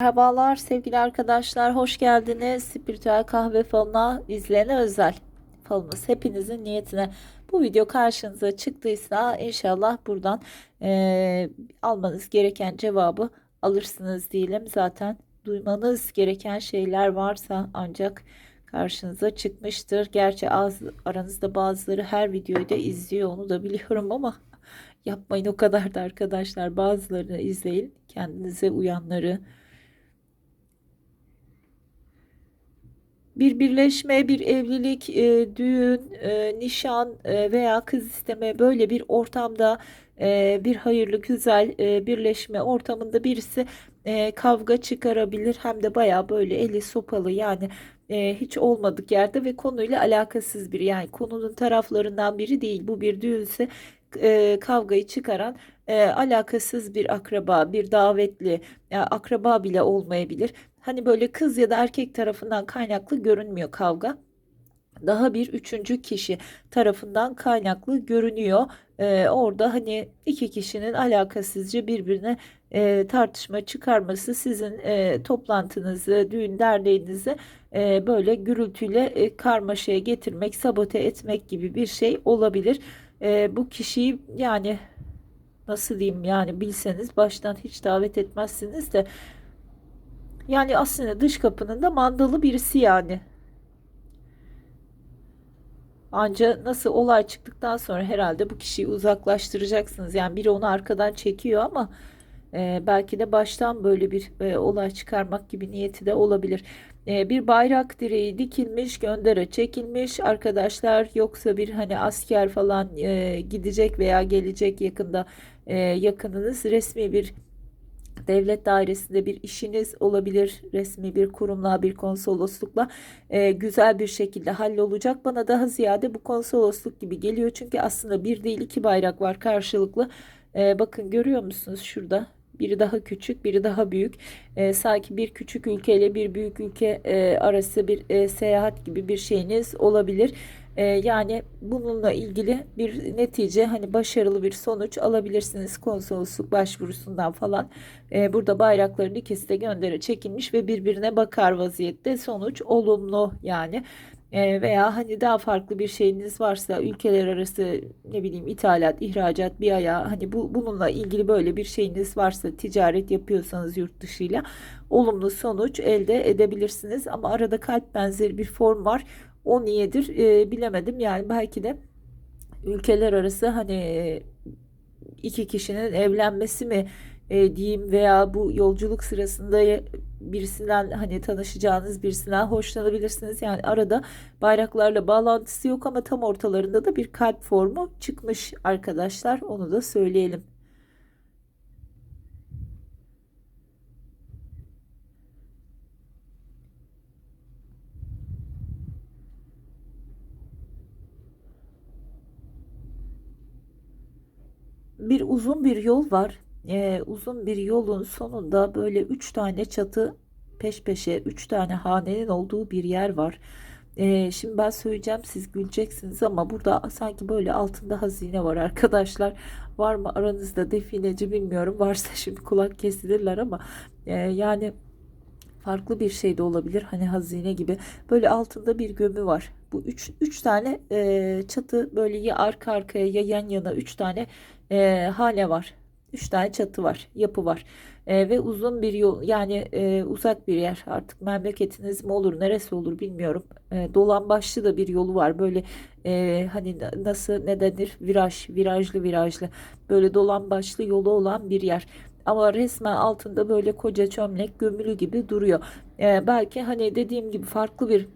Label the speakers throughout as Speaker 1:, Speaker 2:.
Speaker 1: Merhabalar sevgili arkadaşlar, hoş geldiniz. Spiritüel kahve falına izleyene özel falımız hepinizin niyetine. Bu video karşınıza çıktıysa inşallah buradan eee, almanız gereken cevabı alırsınız diyelim. Zaten duymanız gereken şeyler varsa ancak karşınıza çıkmıştır. Gerçi az, aranızda bazıları her videoyu da izliyor onu da biliyorum ama yapmayın o kadar da arkadaşlar. Bazılarını izleyin. Kendinize uyanları Bir birleşme, bir evlilik, e, düğün, e, nişan e, veya kız isteme böyle bir ortamda e, bir hayırlı güzel e, birleşme ortamında birisi e, kavga çıkarabilir. Hem de baya böyle eli sopalı yani e, hiç olmadık yerde ve konuyla alakasız biri yani konunun taraflarından biri değil. Bu bir düğünse e, kavgayı çıkaran e, alakasız bir akraba, bir davetli, ya akraba bile olmayabilir. Hani böyle kız ya da erkek tarafından kaynaklı görünmüyor kavga. Daha bir üçüncü kişi tarafından kaynaklı görünüyor. Ee, orada hani iki kişinin alakasızca birbirine e, tartışma çıkarması sizin e, toplantınızı, düğün derneğinizi e, böyle gürültüyle e, karmaşaya getirmek, sabote etmek gibi bir şey olabilir. E, bu kişiyi yani nasıl diyeyim yani bilseniz baştan hiç davet etmezsiniz de yani aslında dış kapının da mandalı birisi yani. Anca nasıl olay çıktıktan sonra herhalde bu kişiyi uzaklaştıracaksınız. Yani biri onu arkadan çekiyor ama e, belki de baştan böyle bir e, olay çıkarmak gibi niyeti de olabilir. E, bir bayrak direği dikilmiş, göndere çekilmiş arkadaşlar. Yoksa bir hani asker falan e, gidecek veya gelecek yakında e, yakınınız resmi bir devlet dairesinde bir işiniz olabilir. Resmi bir kurumla, bir konsoloslukla e, güzel bir şekilde hallolacak. Bana daha ziyade bu konsolosluk gibi geliyor. Çünkü aslında bir değil iki bayrak var karşılıklı. E, bakın görüyor musunuz şurada? Biri daha küçük, biri daha büyük. E, sanki bir küçük ülkeyle bir büyük ülke e, arası bir e, seyahat gibi bir şeyiniz olabilir. E, yani bununla ilgili bir netice, hani başarılı bir sonuç alabilirsiniz konsolosluk başvurusundan falan. E, burada bayrakların ikisi de gönderi çekilmiş ve birbirine bakar vaziyette. Sonuç olumlu yani. Veya hani daha farklı bir şeyiniz varsa ülkeler arası ne bileyim ithalat, ihracat bir ayağı hani bu bununla ilgili böyle bir şeyiniz varsa ticaret yapıyorsanız yurt dışıyla olumlu sonuç elde edebilirsiniz ama arada kalp benzeri bir form var. O niyedir e, bilemedim yani belki de ülkeler arası hani iki kişinin evlenmesi mi e, diyeyim veya bu yolculuk sırasında birisinden hani tanışacağınız birisinden hoşlanabilirsiniz. Yani arada bayraklarla bağlantısı yok ama tam ortalarında da bir kalp formu çıkmış arkadaşlar. Onu da söyleyelim. Bir uzun bir yol var. Ee, uzun bir yolun sonunda böyle üç tane çatı peş peşe üç tane hanenin olduğu bir yer var. Ee, şimdi ben söyleyeceğim siz güleceksiniz ama burada sanki böyle altında hazine var arkadaşlar. Var mı aranızda defineci bilmiyorum. Varsa şimdi kulak kesilirler ama e, yani farklı bir şey de olabilir. Hani hazine gibi. Böyle altında bir gömü var. Bu üç, üç tane e, çatı böyle ya arka arkaya ya yan yana üç tane e, hane var. Üç tane çatı var, yapı var E, ve uzun bir yol yani e, uzak bir yer artık memleketiniz mi olur neresi olur bilmiyorum. E, dolan başlı da bir yolu var böyle e, hani nasıl ne denir viraj virajlı virajlı böyle dolan başlı yolu olan bir yer. Ama resmen altında böyle koca çömlek gömülü gibi duruyor. E, belki hani dediğim gibi farklı bir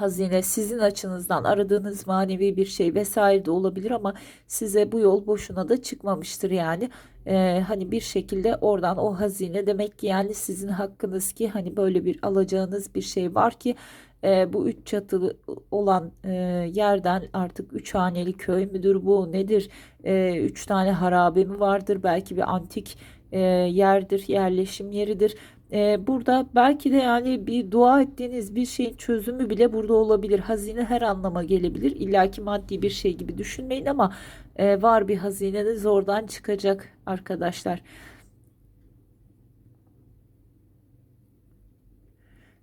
Speaker 1: hazine sizin açınızdan aradığınız manevi bir şey vesaire de olabilir ama size bu yol boşuna da çıkmamıştır yani. Ee, hani bir şekilde oradan o hazine demek ki yani sizin hakkınız ki hani böyle bir alacağınız bir şey var ki e, bu üç çatılı olan e, yerden artık üç haneli köy müdür bu nedir? E, üç tane harabe mi vardır? Belki bir antik e, yerdir yerleşim yeridir ee, burada belki de yani bir dua ettiğiniz bir şeyin çözümü bile burada olabilir. Hazine her anlama gelebilir. İlla ki maddi bir şey gibi düşünmeyin ama e, var bir hazineniz oradan çıkacak arkadaşlar.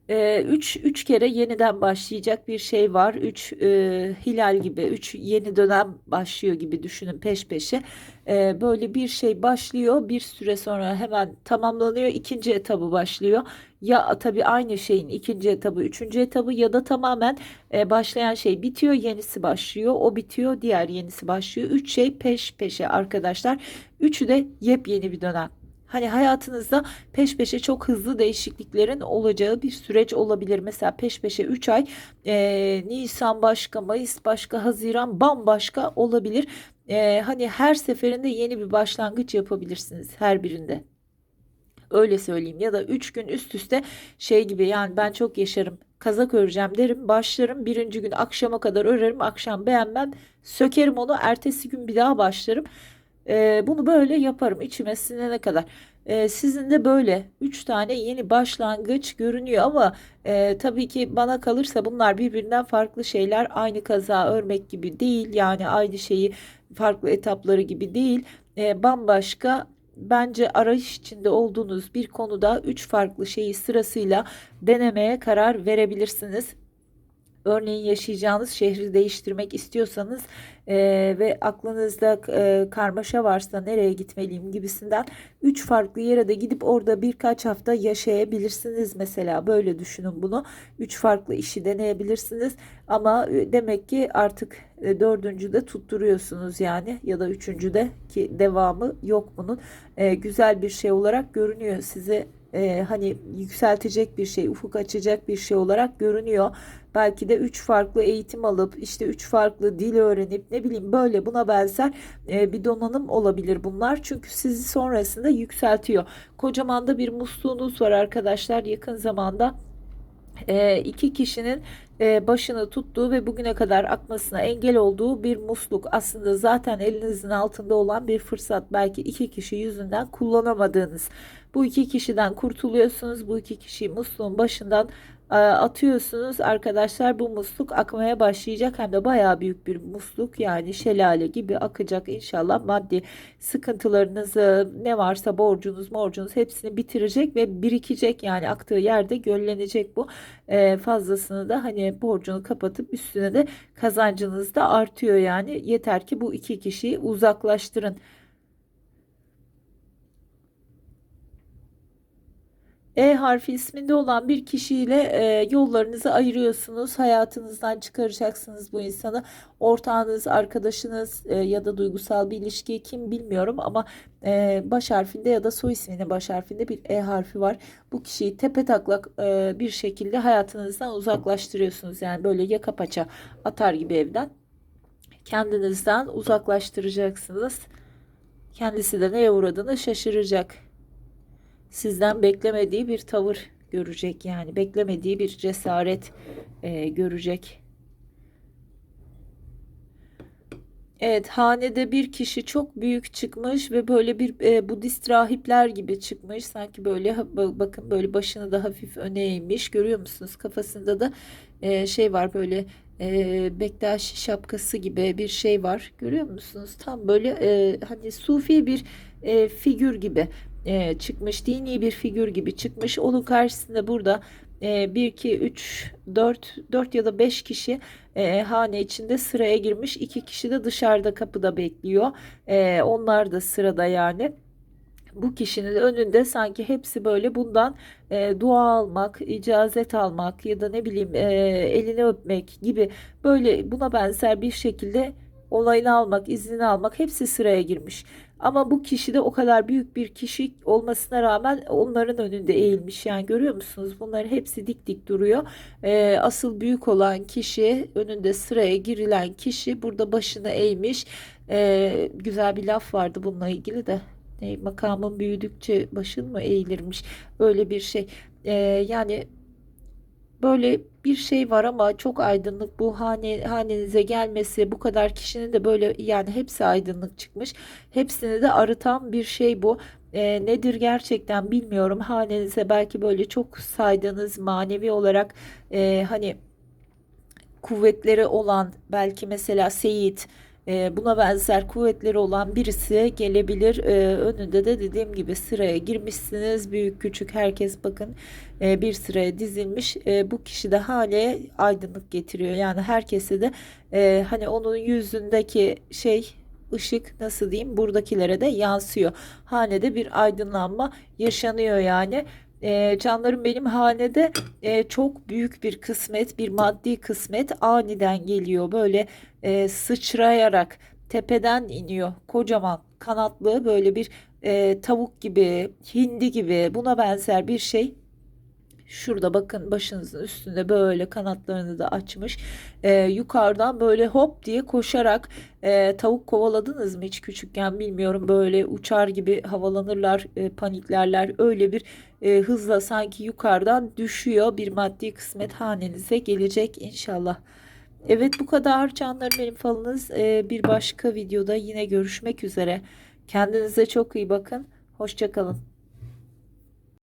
Speaker 1: Ee, üç, üç kere yeniden başlayacak bir şey var. Üç e, hilal gibi, üç yeni dönem başlıyor gibi düşünün peş peşe. Ee, böyle bir şey başlıyor, bir süre sonra hemen tamamlanıyor, ikinci etabı başlıyor. Ya tabii aynı şeyin ikinci etabı, üçüncü etabı ya da tamamen e, başlayan şey bitiyor, yenisi başlıyor, o bitiyor, diğer yenisi başlıyor. Üç şey peş peşe arkadaşlar. Üçü de yepyeni bir dönem. Hani hayatınızda peş peşe çok hızlı değişikliklerin olacağı bir süreç olabilir. Mesela peş peşe 3 ay e, Nisan başka, Mayıs başka, Haziran bambaşka olabilir. E, hani her seferinde yeni bir başlangıç yapabilirsiniz her birinde. Öyle söyleyeyim ya da 3 gün üst üste şey gibi yani ben çok yaşarım kazak öreceğim derim başlarım birinci gün akşama kadar örerim akşam beğenmem sökerim onu ertesi gün bir daha başlarım ee, bunu böyle yaparım içime sinene kadar. Ee, sizin de böyle 3 tane yeni başlangıç görünüyor ama e, tabii ki bana kalırsa bunlar birbirinden farklı şeyler. Aynı kaza örmek gibi değil yani aynı şeyi farklı etapları gibi değil. Ee, bambaşka bence arayış içinde olduğunuz bir konuda 3 farklı şeyi sırasıyla denemeye karar verebilirsiniz. Örneğin yaşayacağınız şehri değiştirmek istiyorsanız e, ve aklınızda e, karmaşa varsa nereye gitmeliyim gibisinden üç farklı yere de gidip orada birkaç hafta yaşayabilirsiniz mesela böyle düşünün bunu. Üç farklı işi deneyebilirsiniz ama e, demek ki artık e, dördüncüde tutturuyorsunuz yani ya da üçüncüde ki devamı yok bunun. E, güzel bir şey olarak görünüyor size e, hani yükseltecek bir şey, ufuk açacak bir şey olarak görünüyor. Belki de üç farklı eğitim alıp işte üç farklı dil öğrenip ne bileyim böyle buna benzer e, bir donanım olabilir bunlar. Çünkü sizi sonrasında yükseltiyor. Kocaman da bir musluğunuz var arkadaşlar yakın zamanda iki kişinin e, başını tuttuğu ve bugüne kadar akmasına engel olduğu bir musluk. Aslında zaten elinizin altında olan bir fırsat. Belki iki kişi yüzünden kullanamadığınız. Bu iki kişiden kurtuluyorsunuz. Bu iki kişiyi musluğun başından atıyorsunuz. Arkadaşlar bu musluk akmaya başlayacak. Hem de bayağı büyük bir musluk. Yani şelale gibi akacak inşallah maddi sıkıntılarınızı ne varsa borcunuz morcunuz hepsini bitirecek ve birikecek. Yani aktığı yerde göllenecek bu. E, fazlasını da hani borcunu kapatıp üstüne de kazancınız da artıyor. Yani yeter ki bu iki kişiyi uzaklaştırın. E harfi isminde olan bir kişiyle e, yollarınızı ayırıyorsunuz. Hayatınızdan çıkaracaksınız bu insanı. Ortağınız, arkadaşınız e, ya da duygusal bir ilişki kim bilmiyorum ama e, baş harfinde ya da soy isminin baş harfinde bir E harfi var. Bu kişiyi tepe taklak e, bir şekilde hayatınızdan uzaklaştırıyorsunuz. Yani böyle yaka paça atar gibi evden kendinizden uzaklaştıracaksınız. Kendisi de neye uğradığını şaşıracak sizden beklemediği bir tavır görecek yani beklemediği bir cesaret e, görecek. Evet, hanede bir kişi çok büyük çıkmış ve böyle bir e, Budist rahipler gibi çıkmış. Sanki böyle bakın böyle başını da hafif öne eğmiş. Görüyor musunuz? Kafasında da e, şey var böyle e, Bektaş şapkası gibi bir şey var. Görüyor musunuz? Tam böyle e, hani sufi bir e, figür gibi e, çıkmış. Dini bir figür gibi çıkmış. Onun karşısında burada e, 1, 2, 3, 4, 4 ya da 5 kişi e, hane içinde sıraya girmiş. 2 kişi de dışarıda kapıda bekliyor. E, onlar da sırada yani bu kişinin önünde sanki hepsi böyle bundan e, dua almak, icazet almak ya da ne bileyim e, elini öpmek gibi böyle buna benzer bir şekilde olayını almak, iznini almak hepsi sıraya girmiş. Ama bu kişi de o kadar büyük bir kişi olmasına rağmen onların önünde eğilmiş. Yani görüyor musunuz? Bunların hepsi dik dik duruyor. Ee, asıl büyük olan kişi, önünde sıraya girilen kişi burada başını eğmiş. Ee, güzel bir laf vardı bununla ilgili de. Ne, makamın büyüdükçe başın mı eğilirmiş? Öyle bir şey. Ee, yani böyle bir şey var ama çok aydınlık bu. Hane hanenize gelmesi bu kadar kişinin de böyle yani hepsi aydınlık çıkmış. Hepsini de arıtan bir şey bu. E, nedir gerçekten bilmiyorum. Hanenize belki böyle çok saydığınız manevi olarak e, hani kuvvetleri olan belki mesela Seyit e, buna benzer kuvvetleri olan birisi gelebilir. E, önünde de dediğim gibi sıraya girmişsiniz. Büyük küçük herkes bakın e, bir sıraya dizilmiş. E, bu kişi de hale aydınlık getiriyor. Yani herkese de e, hani onun yüzündeki şey ışık nasıl diyeyim buradakilere de yansıyor. Hanede bir aydınlanma yaşanıyor yani. E, canlarım benim hanede e, çok büyük bir kısmet, bir maddi kısmet aniden geliyor. Böyle e, sıçrayarak tepeden iniyor. Kocaman kanatlı böyle bir e, tavuk gibi, hindi gibi buna benzer bir şey. Şurada bakın başınızın üstünde böyle kanatlarını da açmış. E, yukarıdan böyle hop diye koşarak e, tavuk kovaladınız mı hiç küçükken bilmiyorum. Böyle uçar gibi havalanırlar, e, paniklerler. Öyle bir e, hızla sanki yukarıdan düşüyor. Bir maddi kısmet hanenize gelecek inşallah. Evet bu kadar canlarım benim falınız. E, bir başka videoda yine görüşmek üzere. Kendinize çok iyi bakın. Hoşça kalın.